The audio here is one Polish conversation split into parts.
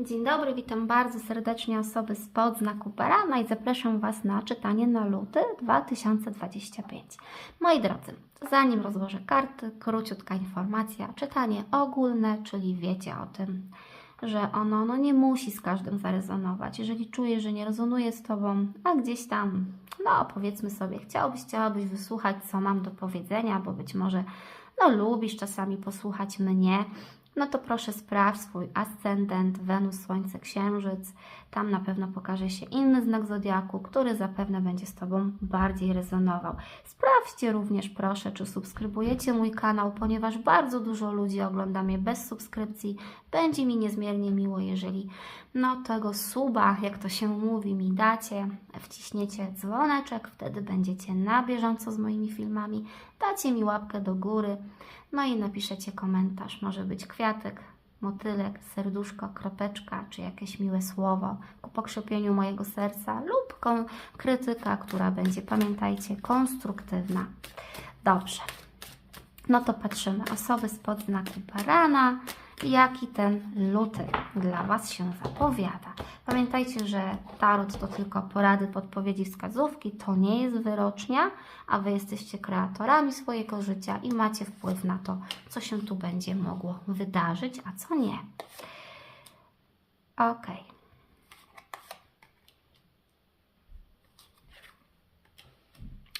Dzień dobry, witam bardzo serdecznie osoby spod znaku barana i zapraszam Was na czytanie na luty 2025. Moi drodzy, zanim rozłożę karty, króciutka informacja. Czytanie ogólne, czyli wiecie o tym, że ono no nie musi z każdym zarezonować. Jeżeli czujesz, że nie rezonuje z Tobą, a gdzieś tam, no powiedzmy sobie, chciałbyś, chciałabyś wysłuchać, co mam do powiedzenia, bo być może no lubisz czasami posłuchać mnie, no to proszę sprawdź swój ascendent, Wenus, Słońce, Księżyc. Tam na pewno pokaże się inny znak zodiaku, który zapewne będzie z Tobą bardziej rezonował. Sprawdźcie również proszę, czy subskrybujecie mój kanał, ponieważ bardzo dużo ludzi ogląda mnie bez subskrypcji. Będzie mi niezmiernie miło, jeżeli no tego suba, jak to się mówi, mi dacie, wciśniecie dzwoneczek, wtedy będziecie na bieżąco z moimi filmami, dacie mi łapkę do góry, no i napiszecie komentarz. Może być kwiatek, motylek, serduszko, kropeczka, czy jakieś miłe słowo ku pokrzepieniu mojego serca lub krytyka, która będzie, pamiętajcie, konstruktywna. Dobrze. No to patrzymy. Osoby spod znaku barana. Jaki ten luty dla Was się zapowiada? Pamiętajcie, że tarot to tylko porady, podpowiedzi, wskazówki. To nie jest wyrocznia, a Wy jesteście kreatorami swojego życia i macie wpływ na to, co się tu będzie mogło wydarzyć, a co nie. Ok.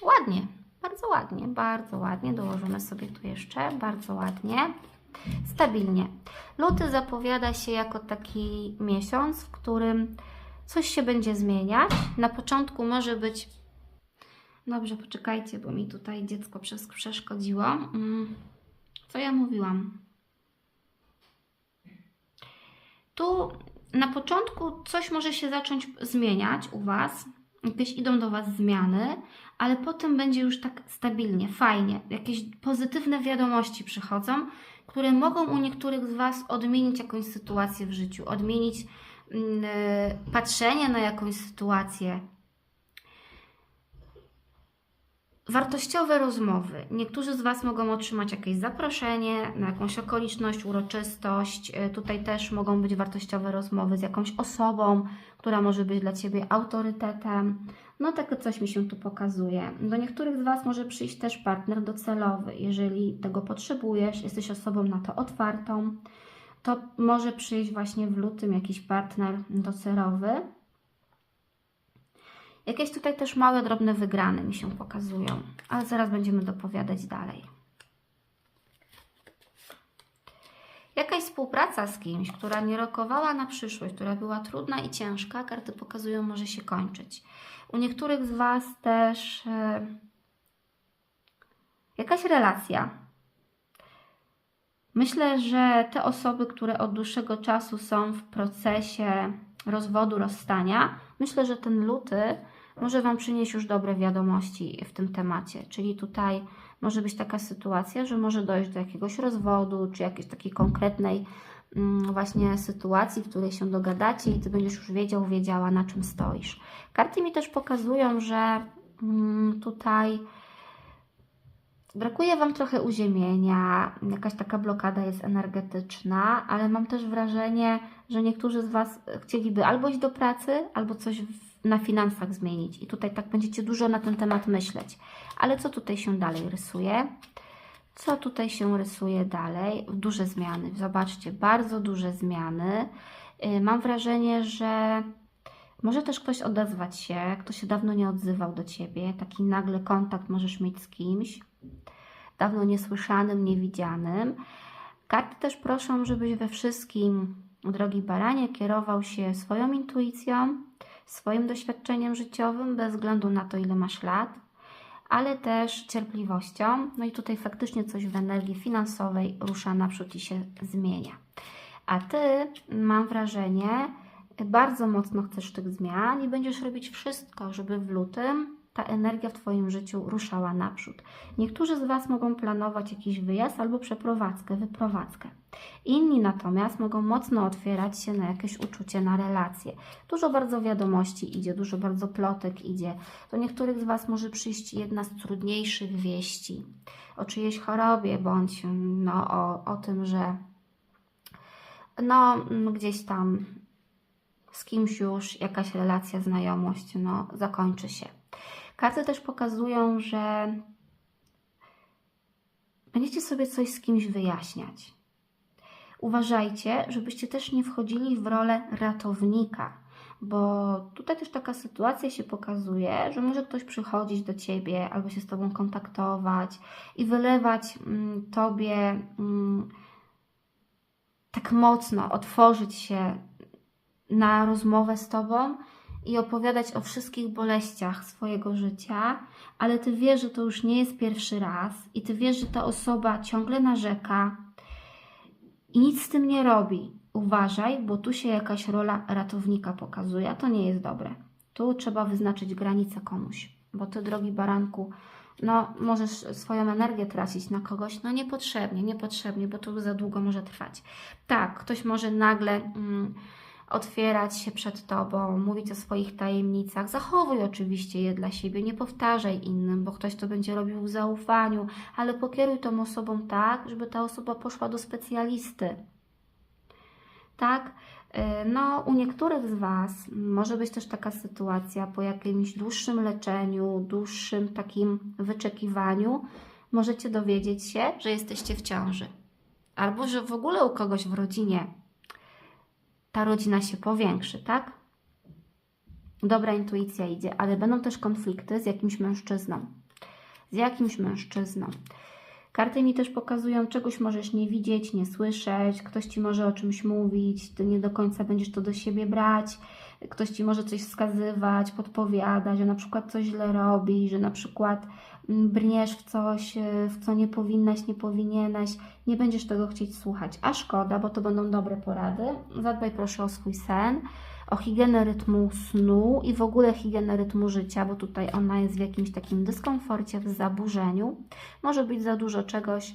Ładnie, bardzo ładnie, bardzo ładnie. Dołożymy sobie tu jeszcze, bardzo ładnie. Stabilnie. Luty zapowiada się jako taki miesiąc, w którym coś się będzie zmieniać. Na początku może być. Dobrze, poczekajcie, bo mi tutaj dziecko przes- przeszkodziło. Mm, Co ja mówiłam? Tu na początku coś może się zacząć zmieniać u Was. Jakieś idą do Was zmiany, ale potem będzie już tak stabilnie, fajnie. Jakieś pozytywne wiadomości przychodzą, które mogą u niektórych z Was odmienić jakąś sytuację w życiu, odmienić e, patrzenie na jakąś sytuację. Wartościowe rozmowy. Niektórzy z Was mogą otrzymać jakieś zaproszenie na jakąś okoliczność, uroczystość. E, Tutaj też mogą być wartościowe rozmowy z jakąś osobą, która może być dla Ciebie autorytetem. No takie coś mi się tu pokazuje. Do niektórych z Was może przyjść też partner docelowy. Jeżeli tego potrzebujesz, jesteś osobą na to otwartą, to może przyjść właśnie w lutym jakiś partner docelowy. Jakieś tutaj też małe, drobne wygrane mi się pokazują, ale zaraz będziemy dopowiadać dalej. Jakaś współpraca z kimś, która nie rokowała na przyszłość, która była trudna i ciężka, karty pokazują, może się kończyć. U niektórych z Was też e, jakaś relacja. Myślę, że te osoby, które od dłuższego czasu są w procesie rozwodu, rozstania, myślę, że ten luty może Wam przynieść już dobre wiadomości w tym temacie. Czyli tutaj może być taka sytuacja, że może dojść do jakiegoś rozwodu, czy jakiejś takiej konkretnej mm, właśnie sytuacji, w której się dogadacie i Ty będziesz już wiedział, wiedziała na czym stoisz. Karty mi też pokazują, że mm, tutaj brakuje Wam trochę uziemienia, jakaś taka blokada jest energetyczna, ale mam też wrażenie, że niektórzy z Was chcieliby albo iść do pracy, albo coś na finansach zmienić. I tutaj tak będziecie dużo na ten temat myśleć. Ale co tutaj się dalej rysuje? Co tutaj się rysuje dalej? Duże zmiany. Zobaczcie, bardzo duże zmiany. Yy, Mam wrażenie, że może też ktoś odezwać się, kto się dawno nie odzywał do Ciebie. Taki nagle kontakt możesz mieć z kimś, dawno niesłyszanym, niewidzianym. Karty też proszą, żebyś we wszystkim, drogi baranie, kierował się swoją intuicją, swoim doświadczeniem życiowym, bez względu na to, ile masz lat, ale też cierpliwością. No i tutaj faktycznie coś w energii finansowej rusza naprzód i się zmienia. A Ty, mam wrażenie, bardzo mocno chcesz tych zmian i będziesz robić wszystko, żeby w lutym ta energia w Twoim życiu ruszała naprzód. Niektórzy z Was mogą planować jakiś wyjazd albo przeprowadzkę, wyprowadzkę. Inni natomiast mogą mocno otwierać się na jakieś uczucie, na relacje. Dużo bardzo wiadomości idzie, dużo bardzo plotek idzie. Do niektórych z Was może przyjść jedna z trudniejszych wieści o czyjejś chorobie, bądź no, o, o tym, że no, gdzieś tam z kimś już jakaś relacja, znajomość, no, zakończy się. Karty też pokazują, że będziecie sobie coś z kimś wyjaśniać. Uważajcie, żebyście też nie wchodzili w rolę ratownika, bo tutaj też taka sytuacja się pokazuje, że może ktoś przychodzić do ciebie albo się z tobą kontaktować i wylewać mm, tobie mm, tak mocno, otworzyć się na rozmowę z tobą i opowiadać o wszystkich boleściach swojego życia, ale ty wiesz, że to już nie jest pierwszy raz i ty wiesz, że ta osoba ciągle narzeka i nic z tym nie robi. Uważaj, bo tu się jakaś rola ratownika pokazuje, a to nie jest dobre. Tu trzeba wyznaczyć granicę komuś, bo ty, drogi baranku, no możesz swoją energię tracić na kogoś, no niepotrzebnie, niepotrzebnie, bo to za długo może trwać. Tak, ktoś może nagle mm, otwierać się przed Tobą, mówić o swoich tajemnicach. Zachowuj oczywiście je dla siebie, nie powtarzaj innym, bo ktoś to będzie robił w zaufaniu, ale pokieruj tą osobą tak, żeby ta osoba poszła do specjalisty. Tak? Y, No, u niektórych z Was może być też taka sytuacja po jakimś dłuższym leczeniu, dłuższym takim wyczekiwaniu, możecie dowiedzieć się, że jesteście w ciąży. Albo że w ogóle u kogoś w rodzinie ta rodzina się powiększy, tak? Dobra intuicja idzie, ale będą też konflikty z jakimś mężczyzną. Z jakimś mężczyzną. Karty mi też pokazują, czegoś możesz nie widzieć, nie słyszeć, ktoś ci może o czymś mówić, ty nie do końca będziesz to do siebie brać, ktoś ci może coś wskazywać, podpowiadać, że na przykład coś źle robi, że na przykład brniesz w coś, y, w co nie powinnaś, nie powinieneś, nie będziesz tego chcieć słuchać. A szkoda, bo to będą dobre porady. Zadbaj proszę o swój sen, o higienę rytmu snu i w ogóle higienę rytmu życia, bo tutaj ona jest w jakimś takim dyskomforcie, w zaburzeniu. Może być za dużo czegoś,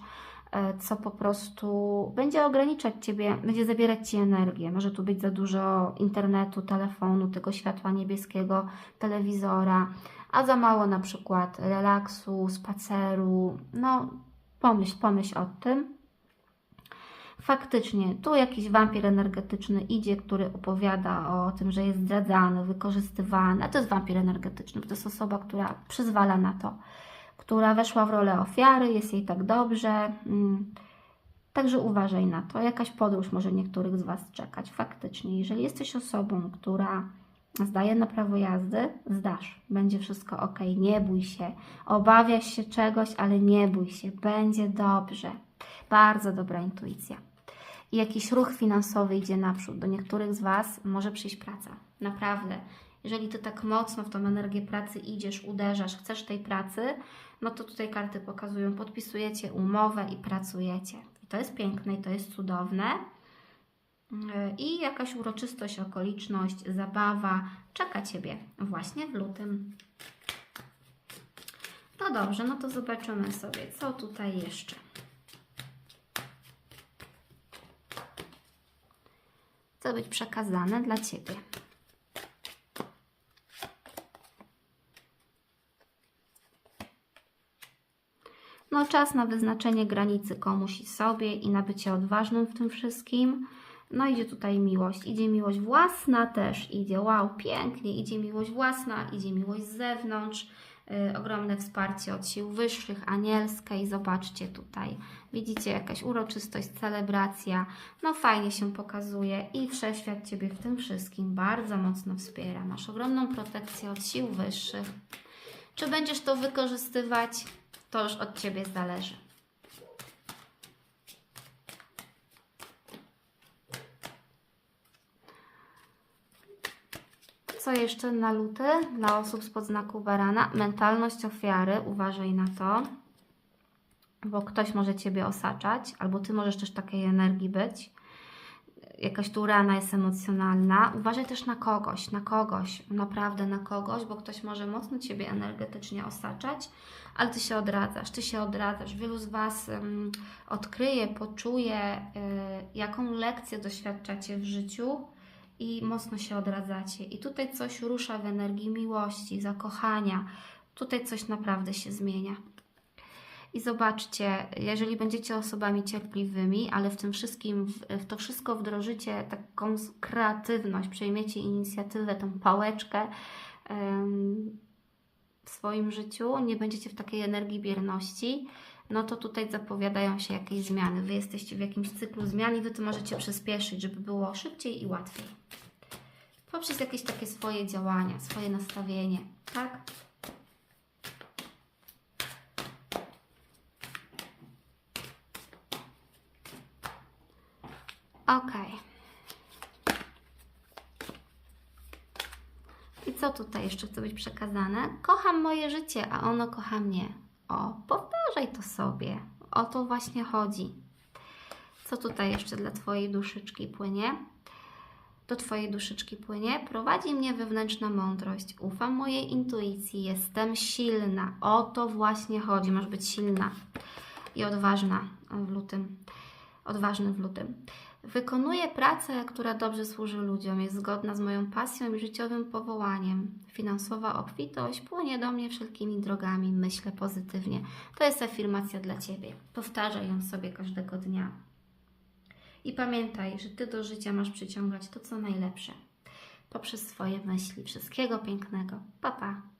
e, co po prostu będzie ograniczać Ciebie, będzie zabierać Ci energię. Może tu być za dużo internetu, telefonu, tego światła niebieskiego, telewizora, a za mało na przykład relaksu, spaceru. No, pomyśl, pomyśl o tym. Faktycznie, tu jakiś wampir energetyczny idzie, który opowiada o tym, że jest zdradzany, wykorzystywany. A to jest wampir energetyczny, to jest osoba, która przyzwala na to, która weszła w rolę ofiary, jest jej tak dobrze. mm. Także uważaj na to. Jakaś podróż może niektórych z Was czekać. Faktycznie, jeżeli jesteś osobą, która zdaje na prawo jazdy, zdasz. Będzie wszystko ok. Nie bój się. Obawiasz się czegoś, ale nie bój się. Będzie dobrze. Bardzo dobra intuicja. I jakiś ruch finansowy idzie naprzód. Do niektórych z Was może przyjść praca. Naprawdę. Jeżeli Ty tak mocno w tą energię pracy idziesz, uderzasz, chcesz tej pracy, no to tutaj karty pokazują, podpisujecie umowę i pracujecie. I to jest piękne i to jest cudowne. Yy, I jakaś uroczystość, okoliczność, zabawa czeka Ciebie właśnie w lutym. No dobrze, no to zobaczymy sobie, co tutaj jeszcze. Chce być przekazane dla Ciebie. No, czas na wyznaczenie granicy komuś i sobie i na bycie odważnym w tym wszystkim. No, idzie tutaj miłość. Idzie miłość własna też, idzie wow, pięknie. Idzie miłość własna, idzie miłość z zewnątrz. Yy, ogromne wsparcie od sił wyższych, anielskie i zobaczcie tutaj. Widzicie jakaś uroczystość, celebracja. No, fajnie się pokazuje i wszechświat Ciebie w tym wszystkim bardzo mocno wspiera. Masz ogromną protekcję od sił wyższych. Czy będziesz to wykorzystywać? To już od Ciebie zależy. Co jeszcze na luty dla osób spod znaku barana? Mentalność ofiary, uważaj na to, bo ktoś może Ciebie osaczać, albo Ty możesz też takiej energii być. Jakaś tu rana jest emocjonalna. Uważaj też na kogoś, na kogoś, naprawdę na kogoś, bo ktoś może mocno Ciebie energetycznie osaczać, ale Ty się odradzasz, Ty się odradzasz. Wielu z Was ym, odkryje, poczuje, y, jaką lekcję doświadczacie w życiu i mocno się odradzacie. I tutaj coś rusza w energii miłości, zakochania. Tutaj coś naprawdę się zmienia. I zobaczcie, jeżeli będziecie osobami cierpliwymi, ale w tym wszystkim, w, to wszystko wdrożycie taką kreatywność, przejmiecie inicjatywę, tą pałeczkę w swoim życiu, nie będziecie w takiej energii bierności, no to tutaj zapowiadają się jakieś zmiany. Wy jesteście w jakimś cyklu zmian i Wy to możecie przyspieszyć, żeby było szybciej i łatwiej. Poprzez jakieś takie swoje działania, swoje nastawienie, tak? Okej. I co tutaj jeszcze chce być przekazane? Kocham moje życie, a ono kocha mnie. O, to sobie. O to właśnie chodzi. Co tutaj jeszcze dla Twojej duszyczki płynie? Do Twojej duszyczki płynie. Prowadzi mnie wewnętrzna mądrość. Ufam mojej intuicji. Jestem silna. O to właśnie chodzi. Masz być silna i odważna w lutym. Odważny w lutym. Wykonuję pracę, która dobrze służy ludziom, jest zgodna z moją pasją i życiowym powołaniem. Finansowa obfitość płynie do mnie wszelkimi drogami, myślę pozytywnie. To jest afirmacja dla Ciebie. Powtarzaj ją sobie każdego dnia. I pamiętaj, że Ty do życia masz przyciągać to, co najlepsze. Poprzez swoje myśli. Wszystkiego pięknego. Pa, pa.